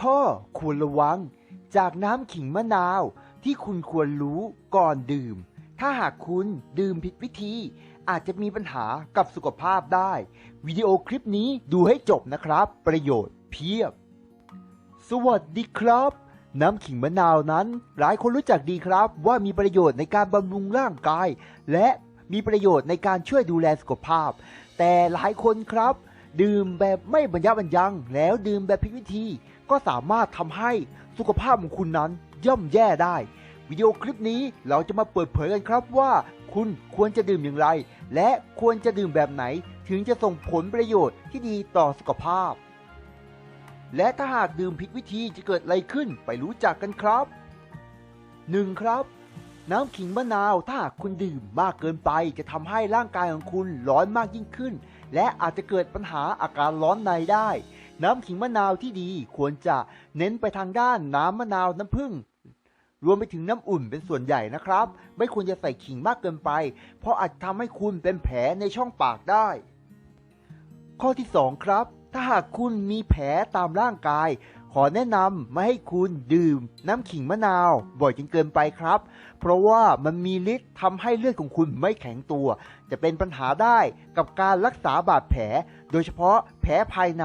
ข้อควรระวัง จากน้ำขิงมะนาวที่คุณควรรู้ก่อนดื่ม ถ้าหากคุณดื่มผิดวิธี อาจจะมีปัญหากับสุขภาพได้ วิดีโอคลิปนี้ดูให้จบนะครับ ประโยชน์เพียบ สวัสดีครับ น้ำขิงมะนาวนั้น หลายคนรู้จักดีครับ ว่ามีประโยชน์ในการบำรุงร่างกาย และมีประโยชน์ในการช่วยดูแลสุขภาพ แต่หลายคนครับ ดื่มแบบไม่บรรยะบรรยัง แล้วดื่มแบบผิดวิธี ก็สามารถทำให้สุขภาพของคุณนั้นย่อมแย่ได้ วิดีโอคลิปนี้เราจะมาเปิดเผยกันครับว่า คุณควรจะดื่มอย่างไร และควรจะดื่มแบบไหน ถึงจะส่งผลประโยชน์ที่ดีต่อสุขภาพ และถ้าหากดื่มผิดวิธีจะเกิดอะไรขึ้นไปรู้จักกันครับ 1. ครับ น้ำขิงมะนาวถ้าหากคุณดื่มมากเกินไปจะทำให้ร่างกายของคุณร้อนมากยิ่งขึ้น และอาจจะเกิดปัญหาอาการร้อนในได้ น้ำขิงมะนาวที่ดีควรจะเน้นไปทางด้านน้ำมะนาวน้ำผึ้งรวมไปถึงน้ำอุ่นเป็นส่วนใหญ่นะครับ ไม่ควรจะใส่ขิงมากเกินไป เพราะอาจทำให้คุณเป็นแผลในช่องปากได้ ข้อที่ 2 ครับ ถ้าหากคุณมีแผลตามร่างกาย ขอแนะนำไม่ให้คุณดื่ม น้ำขิงมะนาว บ่อยจนเกินไปครับ เพราะว่ามันมีฤทธิ์ทำให้เลือดของคุณไม่แข็งตัว จะเป็นปัญหาได้กับการรักษาบาดแผล โดยเฉพาะแผลภายใน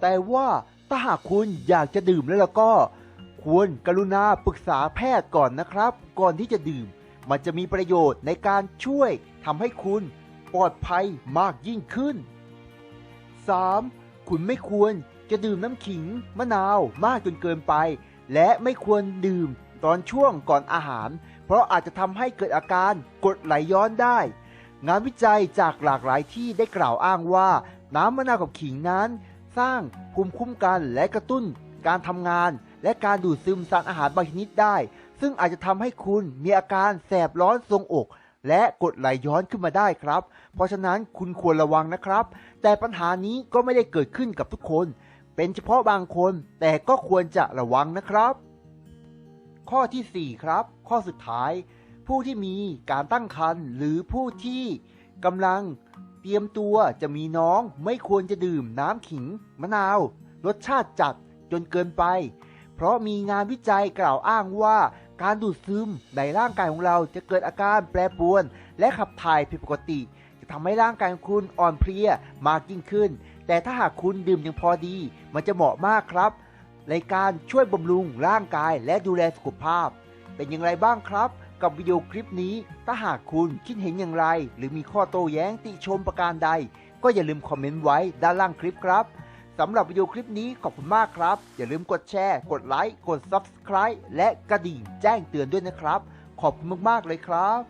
แต่ว่าถ้าหากคุณอยากจะดื่มแล้วแล้วก็ ควรกรุณาปรึกษาแพทย์ก่อนนะครับ ก่อนที่จะดื่ม มันจะมีประโยชน์ในการช่วยทำให้คุณปลอดภัยมากยิ่งขึ้น 3. คุณไม่ควร จะดื่มน้ำขิงมะนาวมากจนเกินไป และไม่ควรดื่มตอนช่วงก่อนอาหาร เพราะอาจจะทำให้เกิดอาการกรดไหลย้อนได้ งานวิจัยจากหลากหลายที่ได้กล่าวอ้างว่า น้ำมะนาวกับขิงนั้น สร้างภูมิคุ้มกันและกระตุ้น การทำงาน และการดูดซึมสารอาหารบางชนิดได้ ซึ่งอาจจะทำให้คุณมีอาการแสบร้อนทรงอกและกรดไหลย้อนขึ้นมาได้ครับ เพราะฉะนั้นคุณควรระวังนะครับ แต่ปัญหานี้ก็ไม่ได้เกิดขึ้นกับทุกคน เป็นเฉพาะบางคนแต่ก็ควรจะระวังนะครับ ข้อทีสี่ 4 ครับ ข้อสุดท้าย ผู้ที่มีการตั้งครรภ์หรือผู้ที่กำลังเตรียมตัวจะมีน้องไม่ควรจะดื่มน้ำขิง มะนาว รสชาติจัดจนเกินไป เพราะมีงานวิจัยกล่าวอ้างว่าการดูดซึมในร่างกายของเราจะเกิดอาการแปรปรวน และขับถ่ายผิดปกติ จะทำให้ร่างกายของคุณอ่อนเพลียมากยิ่งขึ้น แต่ถ้าหากคุณดื่มอย่างพอดี มันจะเหมาะมากครับ ในการช่วยบำรุงร่างกายและดูแลสุขภาพ เป็นอย่างไรบ้างครับ กับวิดีโอคลิปนี้ ถ้าหากคุณคิดเห็นอย่างไร หรือมีข้อโต้แย้งติชมประการใด ก็อย่าลืมคอมเมนต์ไว้ด้านล่างคลิปครับสำหรับวิดีโอคลิปนี้ขอบคุณมากครับ อย่าลืมกดแชร์ กดไลค์ กด Subscribe และกระดิ่งแจ้งเตือนด้วยนะครับ ขอบคุณมากๆเลยครับ